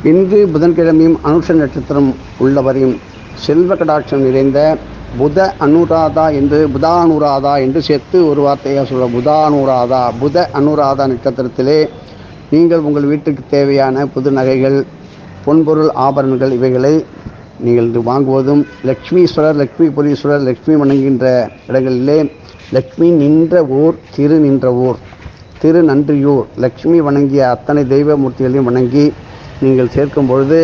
இன்று புதன்கிழமையும் அனுஷ நட்சத்திரம் உள்ளவரையும் செல்வ கடாட்சம் நிறைந்த புத அனுராதா என்று புதானுராதா என்று சேர்த்து ஒரு வார்த்தையாக சொல்ல புதானுராதா புத அனுராதா நட்சத்திரத்திலே நீங்கள் உங்கள் வீட்டுக்கு தேவையான புது நகைகள் பொன்பொருள் ஆபரணங்கள் இவைகளை நீங்கள் வாங்குவதும் லக்ஷ்மீஸ்வரர் லக்ஷ்மி புரீஸ்வரர் லக்ஷ்மி வணங்குகின்ற இடங்களிலே லக்ஷ்மி நின்ற ஊர் திரு நின்ற ஊர் திரு நன்றியூர் லக்ஷ்மி வணங்கிய அத்தனை தெய்வ மூர்த்திகளையும் வணங்கி நீங்கள் சேர்க்கும் பொழுது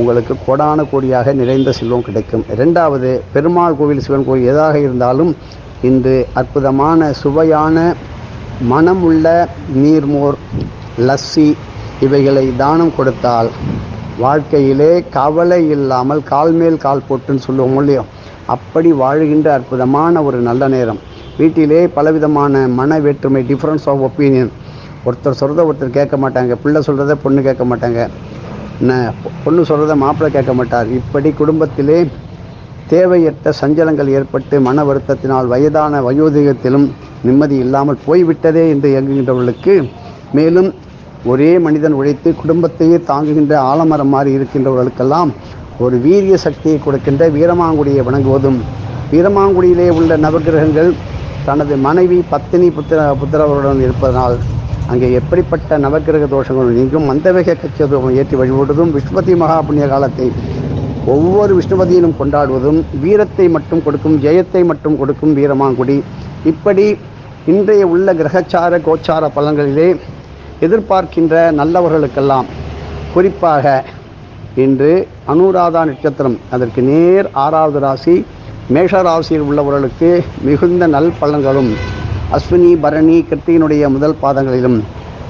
உங்களுக்கு கோடான கோடியாக நிறைந்த செல்வம் கிடைக்கும். இரண்டாவது பெருமாள் கோவில் சிவன் கோவில் எதாக இருந்தாலும் இன்று அற்புதமான சுவையான மனமுள்ள நீர்மோர் லஸ்ஸி இவைகளை தானம் கொடுத்தால் வாழ்க்கையிலே கவலை இல்லாமல் கால் மேல் கால் போட்டுன்னு சொல்லுவோம் இல்லையோ அப்படி வாழுகின்ற அற்புதமான ஒரு நல்ல நேரம். வீட்டிலே பலவிதமான மன வேற்றுமை டிஃப்ரென்ஸ் ஆஃப் ஒப்பீனியன் ஒருத்தர் சொல்கிறத ஒருத்தர் கேட்க மாட்டாங்க. பிள்ளை சொல்கிறத பொண்ணு கேட்க மாட்டாங்க. என்ன பொண்ணு சொல்கிறத மாப்பிள்ளை கேட்க மாட்டார். இப்படி குடும்பத்திலே தேவையற்ற சஞ்சலங்கள் ஏற்பட்டு மன வருத்தத்தினால் வயதான வயோதிகத்திலும் நிம்மதி இல்லாமல் போய்விட்டதே என்று இயங்குகின்றவர்களுக்கு மேலும் ஒரே மனிதன் உழைத்து குடும்பத்தையே தாங்குகின்ற ஆலமரம் மாறி இருக்கின்றவர்களுக்கெல்லாம் ஒரு வீரிய சக்தியை கொடுக்கின்ற வீரமாங்குடியை வணங்குவதும் வீரமாங்குடியிலே உள்ள நவகிரகங்கள் தனது மனைவி பத்தினி புத்திர புத்திரவருடன் இருப்பதனால் அங்கே எப்படிப்பட்ட நவக்கிரக தோஷங்கள் நீங்கும் மந்தவேக கச்சதோகம் ஏற்றி வழிபடுவதும் விஸ்வதி மகா புண்ணிய காலத்தை ஒவ்வொரு விஷ்ணுபதியிலும் கொண்டாடுவதும் வீரத்தை மட்டும் கொடுக்கும் ஜெயத்தை மட்டும் கொடுக்கும் வீரமாங்குடி. இப்படி இன்றைய உள்ள கிரகச்சார கோச்சார பலன்களிலே எதிர்பார்க்கின்ற நல்லவர்களுக்கெல்லாம் குறிப்பாக இன்று அனுராதா நட்சத்திரம் அதற்கு நேர் ஆறாவது ராசி மேஷ ராசியில் உள்ளவர்களுக்கு மிகுந்த நல் பலன்களும் அஸ்வினி பரணி கிருத்தியினுடைய முதல் பாதங்களிலும்.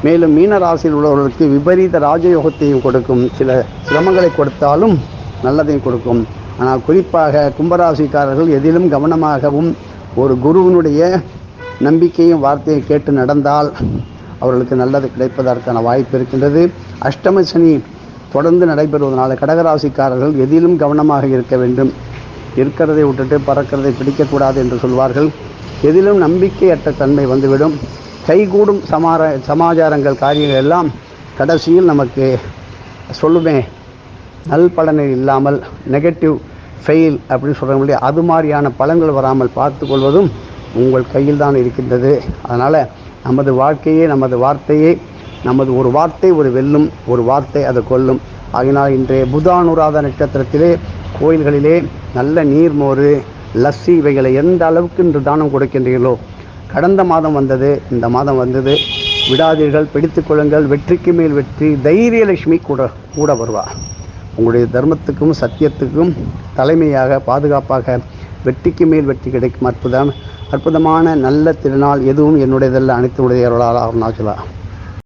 மேலும் மீன ராசியில் உள்ளவர்களுக்கு விபரீத ராஜயோகத்தையும் கொடுக்கும். சில சிரமங்களை கொடுத்தாலும் நல்லதையும் கொடுக்கும். ஆனால் குறிப்பாக கும்பராசிக்காரர்கள் எதிலும் கவனமாகவும் ஒரு குருவினுடைய நம்பிக்கையும் வார்த்தையை கேட்டு நடந்தால் அவர்களுக்கு நல்லது கிடைப்பதற்கான வாய்ப்பு இருக்கின்றது. அஷ்டம சனி தொடர்ந்து நடைபெறுவதனால கடகராசிக்காரர்கள் எதிலும் கவனமாக இருக்க வேண்டும். இருக்கிறதை விட்டுட்டு பறக்கிறதை பிடிக்கக்கூடாது என்று சொல்வார்கள். எதிலும் நம்பிக்கையற்ற தன்மை வந்துவிடும். கைகூடும் சமார சமாச்சாரங்கள் காரியங்கள் எல்லாம் கடைசியில் நமக்கு சொல்லுமே நல் பலனை இல்லாமல் நெகட்டிவ் ஃபெயில் அப்படின்னு சொல்கிறாங்க இல்லையா? அது மாதிரியான பலன்கள் வராமல் பார்த்து கொள்வதும் உங்கள் கையில் தான் இருக்கின்றது. அதனால் நமது வாழ்க்கையே நமது வார்த்தையே நமது ஒரு வார்த்தை ஒரு வெல்லும் ஒரு வார்த்தை அதை கொல்லும். ஆகினால் இன்றைய புதானுராத நட்சத்திரத்திலே கோயில்களிலே நல்ல நீர்மோறு லஸ்ஸி இவைகளை எந்த அளவுக்கு இன்று தானம் கொடுக்கின்றீர்களோ கடந்த மாதம் வந்தது இந்த மாதம் வந்தது விடாதீர்கள் பிடித்து கொள்ளுங்கள் வெற்றிக்கு மேல் வெற்றி தைரியலட்சுமி கூட கூட வருவார். உங்களுடைய தர்மத்துக்கும் சத்தியத்துக்கும் தலைமையாக பாதுகாப்பாக வெற்றிக்கு மேல் வெற்றி கிடைக்கும் அற்புதம் அற்புதமான நல்ல திருநாள் எதுவும் என்னுடையதல்ல அனைத்து உடைய அருளால் அருணாச்சலா.